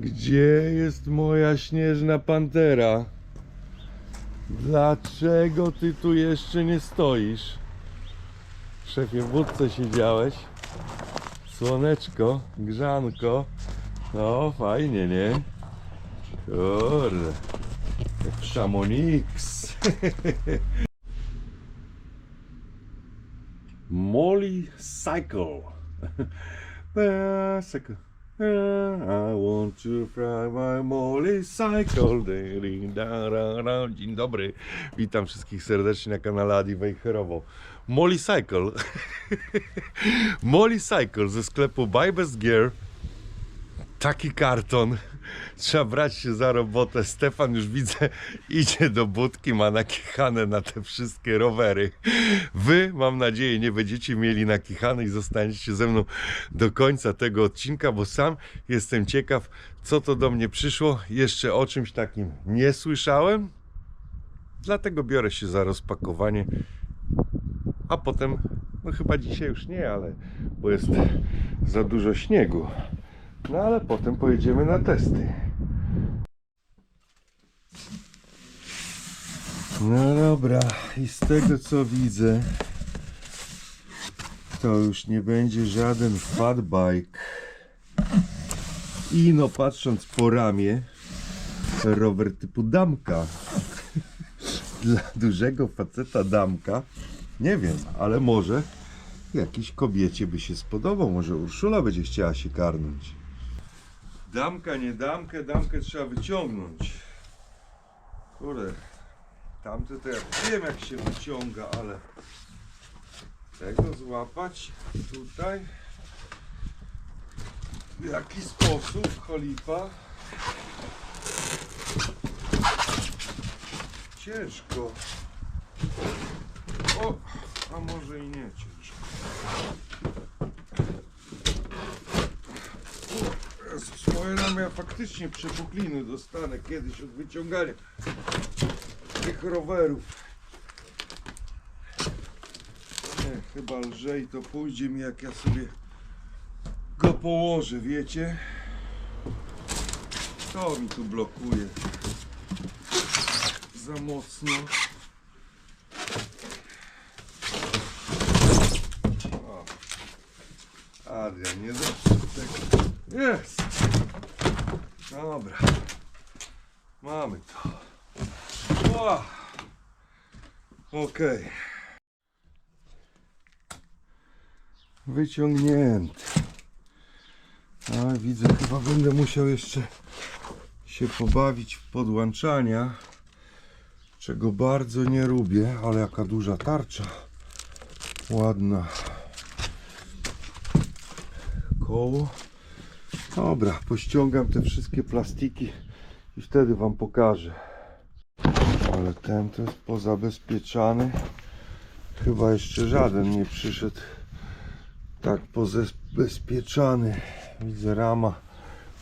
Gdzie jest moja śnieżna pantera? Dlaczego ty tu jeszcze nie stoisz? Szefie, w budce siedziałeś. Słoneczko, grzanko. No, fajnie, nie? Kurde. Jak Chamonix. Molly Cycle. Bicycle. I want to fly my Molly Cycle. Ding, da, da, da. Dzień dobry. Witam wszystkich serdecznie na kanale Adi Wejherowo. Molly Cycle. Molly Cycle ze sklepu Buy Best Gear. Taki karton. Trzeba brać się za robotę. Stefan już widzę, idzie do budki, ma nakichane na te wszystkie rowery. Wy, mam nadzieję, nie będziecie mieli nakichane i zostaniecie ze mną do końca tego odcinka, bo sam jestem ciekaw, co to do mnie przyszło. Jeszcze o czymś takim nie słyszałem. Dlatego biorę się za rozpakowanie. A potem, no chyba dzisiaj już nie, ale bo jest za dużo śniegu. No ale potem pojedziemy na testy. No dobra, i z tego co widzę, to już nie będzie żaden fat bike. I no patrząc po ramię, rower typu damka. Dla dużego faceta damka, nie wiem, ale może jakiejś kobiecie by się spodobał, może Urszula będzie chciała się karnąć. Damka, nie damkę, damkę trzeba wyciągnąć. Kurde, tamte to ja wiem jak się wyciąga, ale tego złapać tutaj. W jaki sposób cholipa? Ciężko. O, a może i nie ciężko Ramię ja faktycznie przepukliny dostanę kiedyś od wyciągania tych rowerów. Nie, chyba lżej to pójdzie mi jak ja sobie go położę, wiecie? To mi tu blokuje za mocno. O. Adrian, nie zawsze tego. Jest! Dobra. Mamy to. O! Okej. Wyciągnięty. Ale widzę, chyba będę musiał jeszcze się pobawić w podłączania, czego bardzo nie lubię, ale jaka duża tarcza. Ładna. Koło. Dobra, pościągam te wszystkie plastiki i wtedy wam pokażę. Ale ten to jest pozabezpieczany. Chyba jeszcze żaden nie przyszedł tak pozabezpieczany. Widzę rama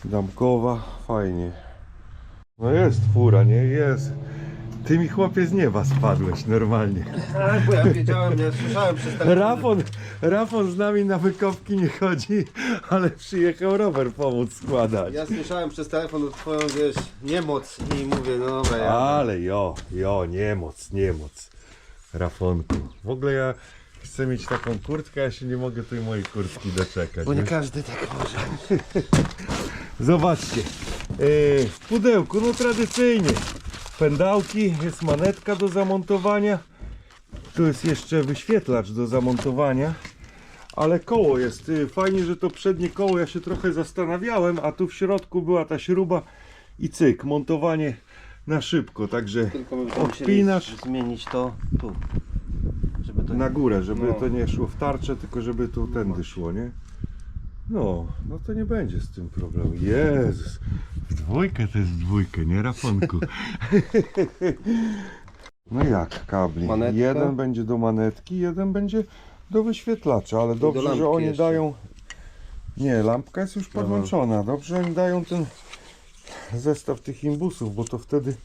damkowa. Fajnie. No jest fura, nie? Jest. Ty mi chłopie z nieba spadłeś normalnie. Tak, bo ja wiedziałem, nie słyszałem przez telefon. Rafon, Rafon z nami na wykopki nie chodzi, ale przyjechał rower pomóc składać. Ja słyszałem przez telefon twoją, wiesz, niemoc i mówię, no dobra, ja. Ale jo, jo, niemoc, niemoc. Rafonku. W ogóle ja chcę mieć taką kurtkę, ja się nie mogę tej mojej kurtki doczekać. Bo nie wiesz? każdy tak może. Zobaczcie. Yy, w pudełku, no tradycyjnie. Pędałki, jest manetka do zamontowania. Tu jest jeszcze wyświetlacz do zamontowania. Ale koło jest. Yy, fajnie, że to przednie koło. Ja się trochę zastanawiałem, a tu w środku była ta śruba i cyk, montowanie na szybko. Także Tylko Odpinasz. zmienić to tu. Żeby to na górę, żeby No. to nie szło w tarczę, tylko żeby tu tędy szło, nie? No, no to nie będzie z tym problemu. Jezus, w dwójkę to jest w dwójkę, nie Rafonku? no jak kabli? Manetka? Jeden będzie do manetki, jeden będzie do wyświetlacza, ale dobrze, że lampki oni jeszcze. dają... Nie, lampka jest już podłączona. Dobrze oni dają ten zestaw tych imbusów, bo to wtedy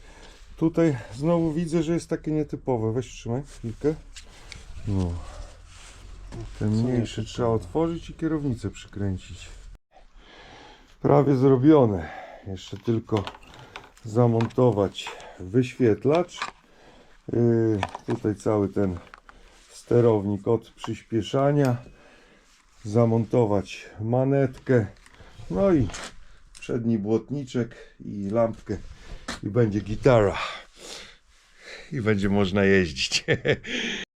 tutaj znowu widzę, że jest takie nietypowe. Weź trzymaj chwilkę. No. Ten mniejszy trzeba otworzyć i kierownicę przykręcić. Prawie zrobione. Jeszcze tylko zamontować wyświetlacz. Yy, tutaj cały ten sterownik od przyspieszania. Zamontować manetkę. No i przedni błotniczek i lampkę. I będzie gitara. I będzie można jeździć.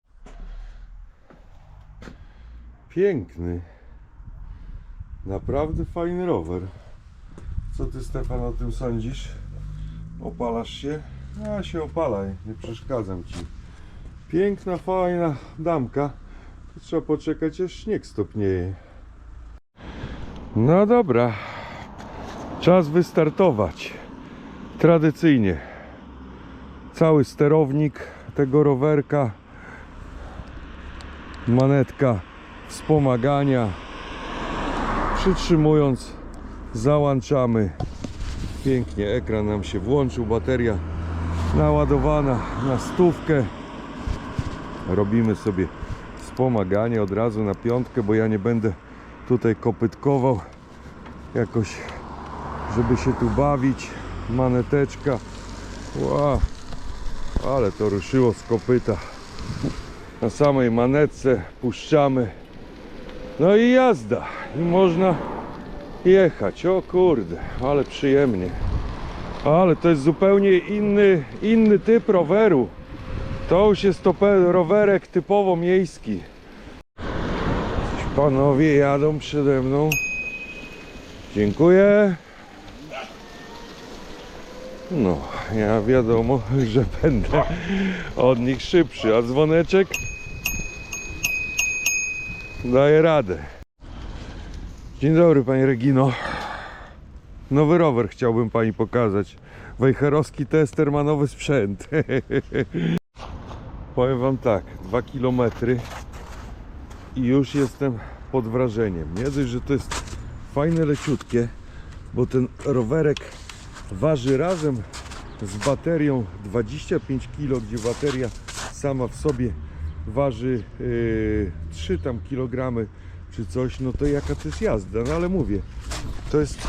Piękny. Naprawdę fajny rower. Co ty Stefan o tym sądzisz? Opalasz się? A się opalaj, nie przeszkadzam ci. Piękna, fajna damka. Trzeba poczekać aż śnieg stopnieje. No dobra. Czas wystartować. Tradycyjnie. Cały sterownik tego rowerka. Manetka wspomagania. Przytrzymując załączamy. Pięknie ekran nam się włączył, bateria naładowana na stówkę. Robimy sobie wspomaganie od razu na piątkę, bo ja nie będę tutaj kopytkował jakoś, żeby się tu bawić. Maneteczka. Wow. Ale to ruszyło z kopyta. Na samej manetce puszczamy. No i jazda. I można jechać. O kurde, ale przyjemnie. Ale to jest zupełnie inny, inny typ roweru. To już jest to rowerek typowo miejski. Panowie jadą przede mną. Dziękuję. No, ja wiadomo, że będę od nich szybszy, a dzwoneczek daje radę. Dzień dobry Pani Regino. Nowy rower chciałbym Pani pokazać. Wejherowski tester ma nowy sprzęt. Powiem Wam tak, 2 km i już jestem pod wrażeniem. Nie dość, że to jest fajne, leciutkie, bo ten rowerek waży razem z baterią 25 kg, gdzie bateria sama w sobie waży yy, 3 tam kilogramy czy coś, no to jaka to jest jazda, no ale mówię, to jest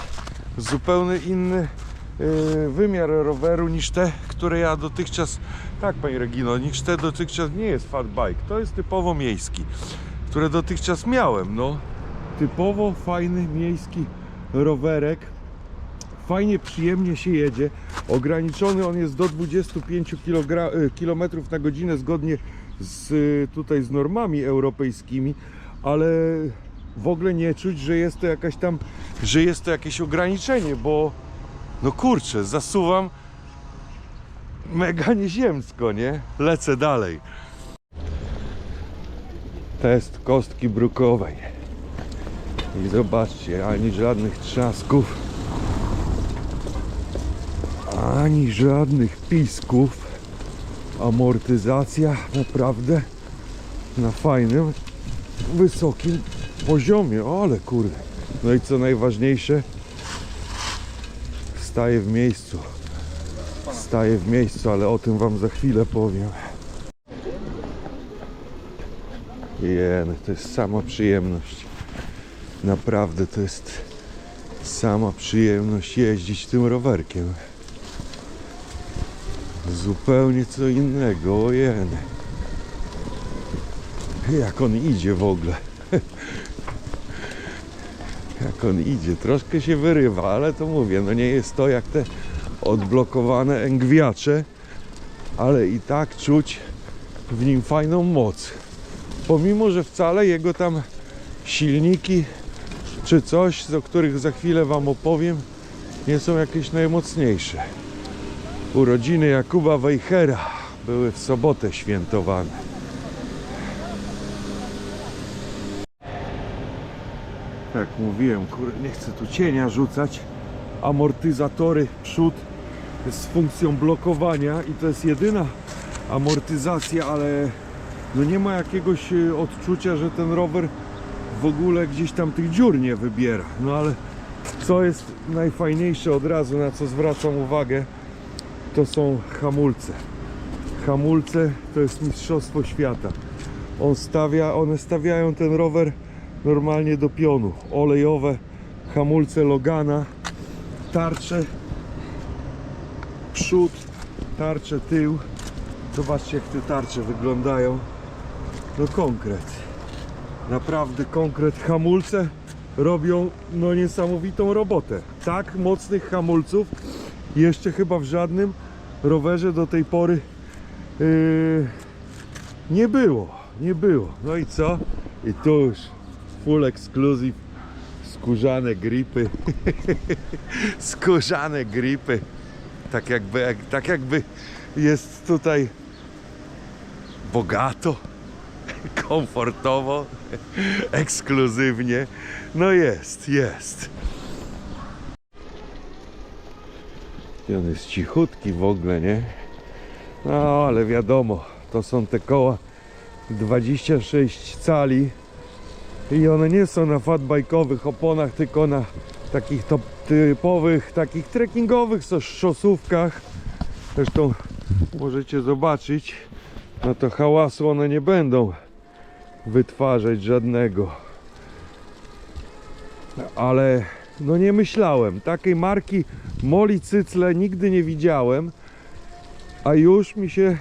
zupełnie inny yy, wymiar roweru niż te, które ja dotychczas, tak Pani Regino, niż te dotychczas nie jest fat bike, to jest typowo miejski, które dotychczas miałem, no. Typowo fajny miejski rowerek, fajnie, przyjemnie się jedzie. Ograniczony on jest do 25 km na godzinę zgodnie z y, tutaj z normami europejskimi, ale w ogóle nie czuć, że jest to jakaś tam, że jest to jakieś ograniczenie, bo no kurczę, zasuwam mega nieziemsko, nie? Lecę dalej. Test kostki brukowej. I zobaczcie, ani żadnych trzasków ani żadnych pisków. Amortyzacja naprawdę na fajnym, wysokim poziomie. O, ale kurde. No i co najważniejsze, staję w miejscu. Staję w miejscu, ale o tym Wam za chwilę powiem. Jen, to jest sama przyjemność. Naprawdę to jest sama przyjemność jeździć tym rowerkiem. Zupełnie co innego, ojen. Jak on idzie w ogóle. Jak on idzie, troszkę się wyrywa, ale to mówię, no nie jest to jak te odblokowane engwiacze, ale i tak czuć w nim fajną moc. Pomimo, że wcale jego tam silniki czy coś, o których za chwilę Wam opowiem, nie są jakieś najmocniejsze. Urodziny Jakuba Wejhera były w sobotę świętowane. Tak mówiłem, nie chcę tu cienia rzucać. Amortyzatory przód z funkcją blokowania i to jest jedyna amortyzacja, ale no nie ma jakiegoś e, odczucia, że ten rower w ogóle gdzieś tam tych dziur nie wybiera. No ale co jest najfajniejsze od razu, na co zwracam uwagę, to są hamulce. Hamulce to jest mistrzostwo świata. On stawia, one stawiają ten rower normalnie do pionu. Olejowe hamulce Logana. tarcze przód, tarcze tył. Zobaczcie jak te tarcze wyglądają. No konkret. Naprawdę konkret. Hamulce robią no niesamowitą robotę. Tak mocnych hamulców jeszcze chyba w żadnym rowerze do tej pory yy, nie było. Nie było. No i co? I tu już full exclusive skórzane gripy. skórzane gripy. Tak jakby, jak, tak jakby jest tutaj bogato, komfortowo, ekskluzywnie. No jest, jest. I on jest cichutki w ogóle, nie? No ale wiadomo, to są te koła 26 cali i one nie są na fatbajkowych oponach, tylko na takich top, typowych, takich trekkingowych szosówkach. Zresztą możecie zobaczyć, no to hałasu one nie będą wytwarzać żadnego. Ale no nie myślałem, takiej marki Moli Cycle nigdy nie widziałem, a już mi się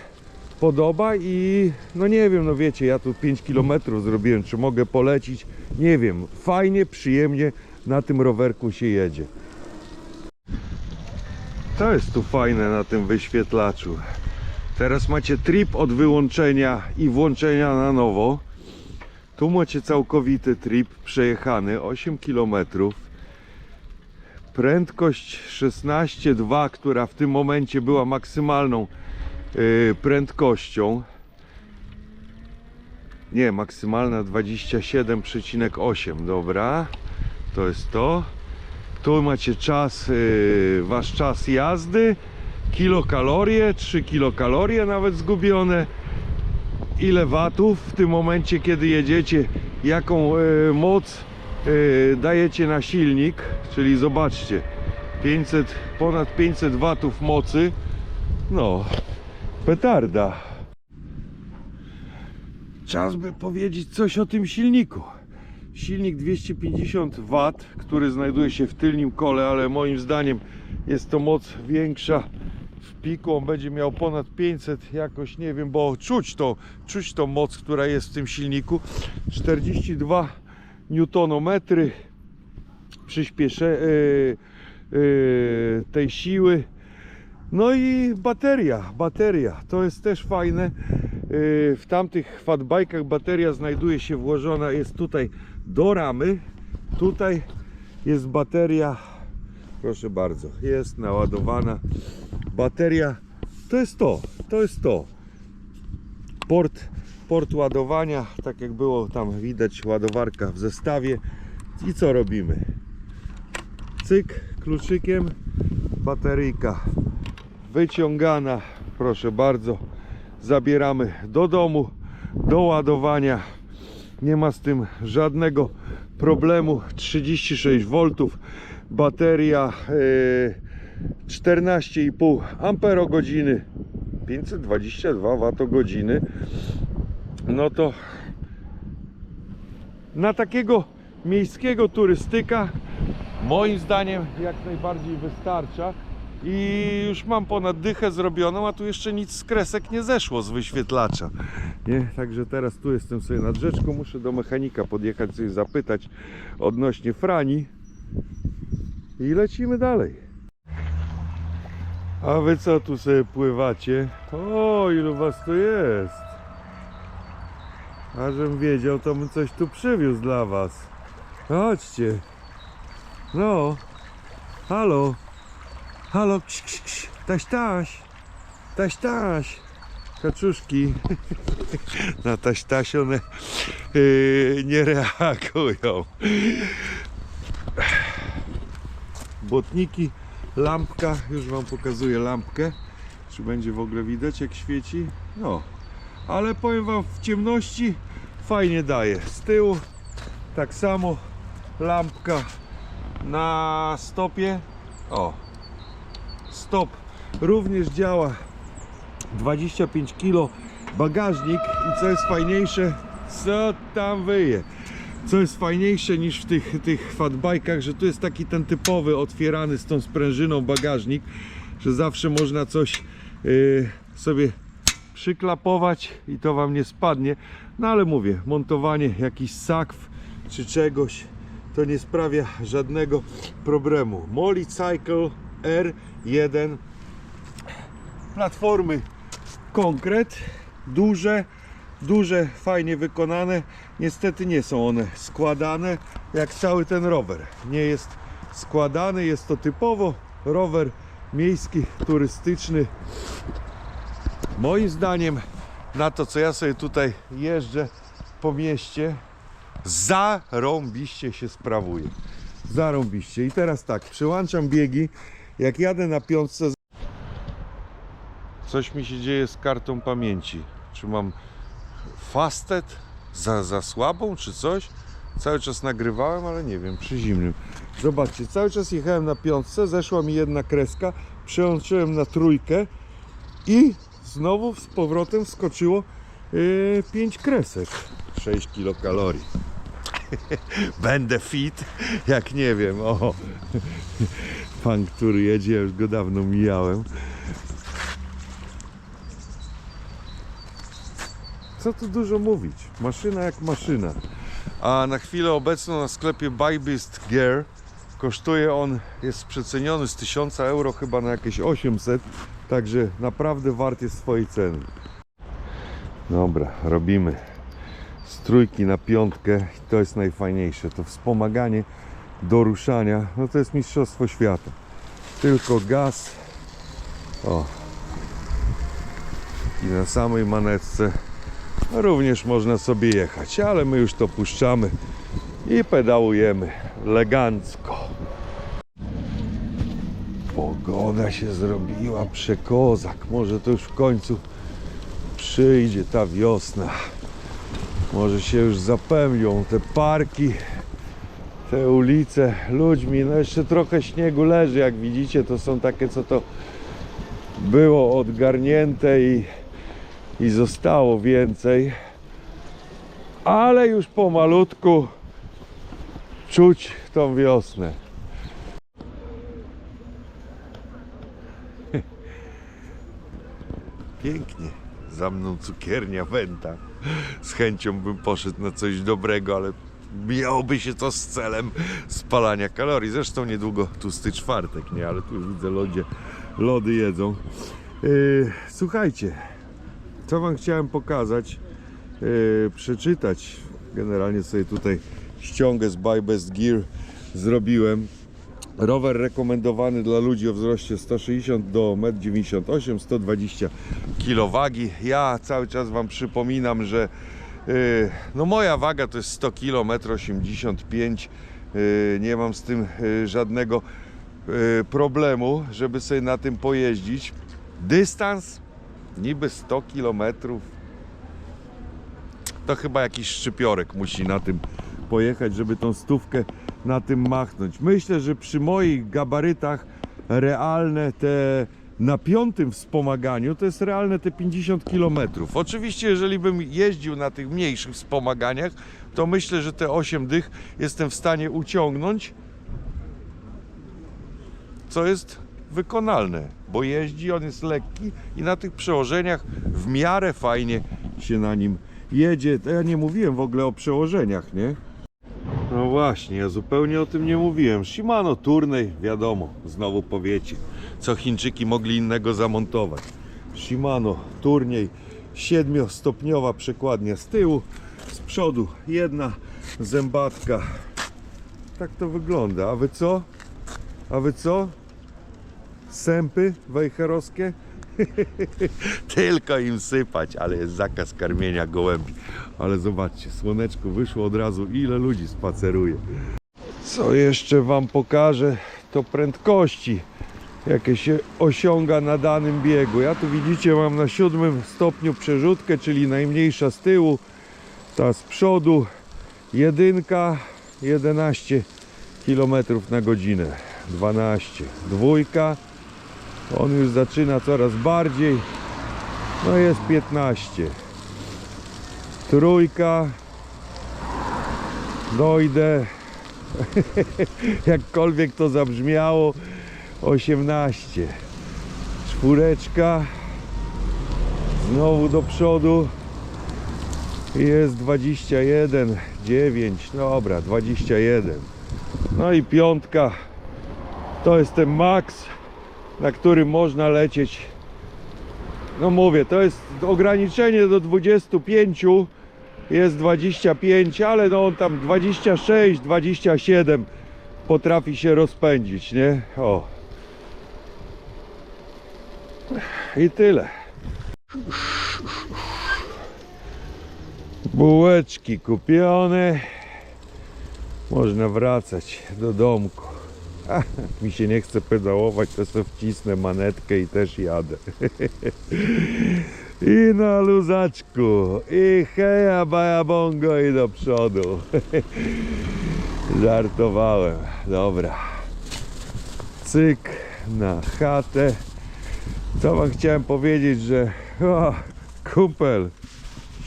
podoba i no nie wiem, no wiecie, ja tu 5 km zrobiłem, czy mogę polecić, nie wiem, fajnie, przyjemnie na tym rowerku się jedzie. To jest tu fajne na tym wyświetlaczu. Teraz macie trip od wyłączenia i włączenia na nowo. Tu macie całkowity trip przejechany 8 km. Prędkość 16,2, która w tym momencie była maksymalną yy, prędkością. Nie, maksymalna 27,8. Dobra, to jest to. Tu macie czas, yy, wasz czas jazdy, kilokalorie, 3 kilokalorie nawet zgubione. Ile watów w tym momencie, kiedy jedziecie, jaką yy, moc yy, dajecie na silnik, czyli zobaczcie, 500, ponad 500 watów mocy. No, petarda. Czas by powiedzieć coś o tym silniku. Silnik 250 W, który znajduje się w tylnym kole, ale moim zdaniem jest to moc większa w piku. On będzie miał ponad 500 jakoś, nie wiem, bo czuć to, czuć tą moc, która jest w tym silniku. 42 newtonometry przyspiesze yy, yy, tej siły. No i bateria, bateria, to jest też fajne. Yy, W tamtych fatbajkach bateria znajduje się włożona, jest tutaj do ramy. Tutaj jest bateria, proszę bardzo, jest naładowana. Bateria to jest to, to jest to. Port, port ładowania, tak jak było tam widać, ładowarka w zestawie. I co robimy? Cyk, kluczykiem, bateryjka wyciągana, proszę bardzo, zabieramy do domu, do ładowania. Nie ma z tym żadnego problemu. 36 V, bateria yy, 14,5 amperogodziny, 522 Wh. No to na takiego miejskiego turystyka moim zdaniem jak najbardziej wystarcza i już mam ponad dychę zrobioną, a tu jeszcze nic z kresek nie zeszło z wyświetlacza. Nie? Także teraz tu jestem sobie nad rzeczką, muszę do mechanika podjechać coś zapytać odnośnie frani i lecimy dalej. A wy co tu sobie pływacie? O, ilu was tu jest? A żebym wiedział, to bym coś tu przywiózł dla was. Chodźcie. No. Halo. Halo. Ksz, ksz, ksz. Taś, taś. Taś, taś. Kaczuszki. Na taś, taś one yy, nie reagują. Błotniki, lampka. Już wam pokazuję lampkę. Czy będzie w ogóle widać jak świeci? No. Ale powiem wam w ciemności fajnie daje. Z tyłu tak samo lampka na stopie. O, stop również działa 25 kg bagażnik i co jest fajniejsze, co tam wyje. Co jest fajniejsze niż w tych, tych fatbajkach, że tu jest taki ten typowy otwierany z tą sprężyną bagażnik, że zawsze można coś yy, sobie przyklapować i to wam nie spadnie. No ale mówię, montowanie jakichś sakw czy czegoś to nie sprawia żadnego problemu. Molly Cycle R1 platformy konkret, duże, duże, fajnie wykonane. Niestety nie są one składane jak cały ten rower. Nie jest składany, jest to typowo rower miejski, turystyczny. Moim zdaniem na to co ja sobie tutaj jeżdżę po mieście zarąbiście się sprawuje. Zarąbiście. I teraz tak, przyłączam biegi. Jak jadę na piątce Coś mi się dzieje z kartą pamięci. Czy mam fastet za, za słabą, czy coś? Cały czas nagrywałem, ale nie wiem, przy zimnym. Zobaczcie, cały czas jechałem na piątce, zeszła mi jedna kreska, przełączyłem na trójkę i znowu z powrotem wskoczyło 5 kresek. 6 kilokalorii. Będę fit, jak nie wiem. O, pan, który jedzie, już go dawno mijałem. Co tu dużo mówić? Maszyna jak maszyna. A na chwilę obecną na sklepie Bybist Gear kosztuje on, jest przeceniony z 1000 euro chyba na jakieś 800, także naprawdę wart jest swojej ceny. Dobra, robimy z trójki na piątkę i to jest najfajniejsze. To wspomaganie do ruszania, no to jest mistrzostwo świata. Tylko gaz. O. I na samej manetce również można sobie jechać, ale my już to puszczamy i pedałujemy elegancko. Pogoda się zrobiła przekozak. Może to już w końcu przyjdzie ta wiosna. Może się już zapełnią te parki, te ulice ludźmi. No jeszcze trochę śniegu leży, jak widzicie, to są takie, co to było odgarnięte i i zostało więcej, ale już pomalutku czuć tą wiosnę. Pięknie. Za mną cukiernia Wenta. Z chęcią bym poszedł na coś dobrego, ale miałoby się to z celem spalania kalorii. Zresztą niedługo tłusty czwartek, nie? Ale tu widzę lodzie, lody jedzą. Yy, słuchajcie, co Wam chciałem pokazać, yy, przeczytać. Generalnie sobie tutaj ściągę z Buy Best Gear zrobiłem. Rower rekomendowany dla ludzi o wzroście 160 do 1,98 m, 120 kg wagi. Ja cały czas Wam przypominam, że yy, no moja waga to jest 100 kg, 1,85 m. Yy, nie mam z tym yy, żadnego yy, problemu, żeby sobie na tym pojeździć. Dystans niby 100 km. To chyba jakiś szczypiorek musi na tym pojechać, żeby tą stówkę na tym machnąć. Myślę, że przy moich gabarytach realne te na piątym wspomaganiu to jest realne te 50 km. Oczywiście, jeżeli bym jeździł na tych mniejszych wspomaganiach, to myślę, że te 8 dych jestem w stanie uciągnąć, co jest wykonalne, bo jeździ, on jest lekki i na tych przełożeniach w miarę fajnie się na nim jedzie. Ja nie mówiłem w ogóle o przełożeniach, nie? No właśnie, ja zupełnie o tym nie mówiłem. Shimano Turnej, wiadomo, znowu powiecie, co Chińczyki mogli innego zamontować. Shimano Turniej, siedmiostopniowa przekładnia z tyłu, z przodu jedna zębatka. Tak to wygląda. A wy co? A wy co? Sępy wejherowskie? Tylko im sypać, ale jest zakaz karmienia gołębi. Ale zobaczcie, słoneczko wyszło od razu, ile ludzi spaceruje. Co jeszcze Wam pokażę, to prędkości, jakie się osiąga na danym biegu. Ja tu widzicie, mam na siódmym stopniu przerzutkę, czyli najmniejsza z tyłu, ta z przodu, jedynka, 11 km na godzinę, 12, dwójka, on już zaczyna coraz bardziej. No jest 15. Trójka dojdę. Jakkolwiek to zabrzmiało, 18. Czwóreczka. Znowu do przodu. Jest 21, 9, dobra, 21. No i piątka. To jest ten max, na którym można lecieć. No mówię, to jest ograniczenie do 25, jest 25, ale no on tam 26, 27 potrafi się rozpędzić, nie? O. I tyle. Bułeczki kupione. Można wracać do domku. A, mi się nie chce pedałować, to sobie wcisnę manetkę i też jadę. I na luzaczku. I heja baja bongo i do przodu. Żartowałem. Dobra. Cyk na chatę. Co wam chciałem powiedzieć, że o, kumpel,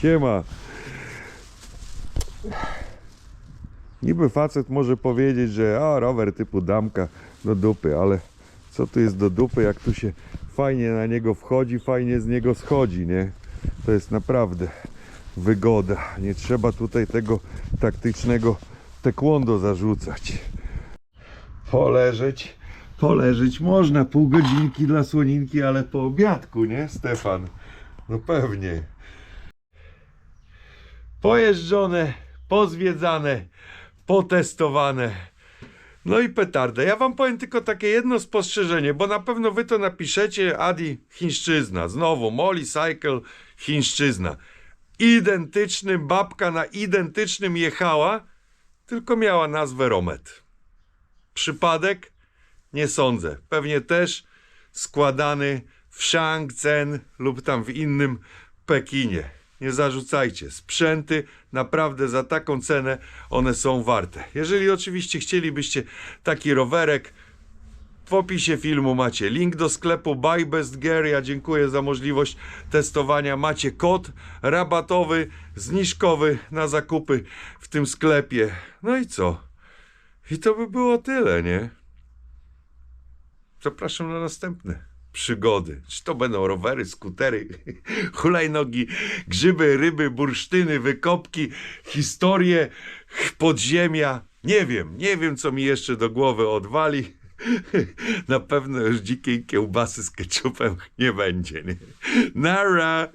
siema. Niby facet może powiedzieć, że a rower typu damka do dupy, ale co tu jest do dupy, jak tu się fajnie na niego wchodzi, fajnie z niego schodzi, nie? To jest naprawdę wygoda. Nie trzeba tutaj tego taktycznego taekwondo zarzucać. Poleżeć, poleżeć można, pół godzinki dla słoninki, ale po obiadku, nie Stefan? No pewnie. Pojeżdżone, pozwiedzane, potestowane. No i petardę. Ja wam powiem tylko takie jedno spostrzeżenie, bo na pewno wy to napiszecie. Adi, chińszczyzna. Znowu, Molly Cycle, chińszczyzna. Identyczny, babka na identycznym jechała, tylko miała nazwę Romet. Przypadek? Nie sądzę. Pewnie też składany w Shangcen lub tam w innym Pekinie. Nie zarzucajcie. Sprzęty naprawdę za taką cenę one są warte. Jeżeli oczywiście chcielibyście taki rowerek, w opisie filmu macie link do sklepu Buy Best Gear. Ja dziękuję za możliwość testowania. Macie kod rabatowy, zniżkowy na zakupy w tym sklepie. No i co? I to by było tyle, nie? Zapraszam na następne przygody. Czy to będą rowery, skutery, hulajnogi, grzyby, ryby, bursztyny, wykopki, historie, podziemia. Nie wiem, nie wiem, co mi jeszcze do głowy odwali. Na pewno już dzikiej kiełbasy z ketchupem nie będzie. Nie? Nara!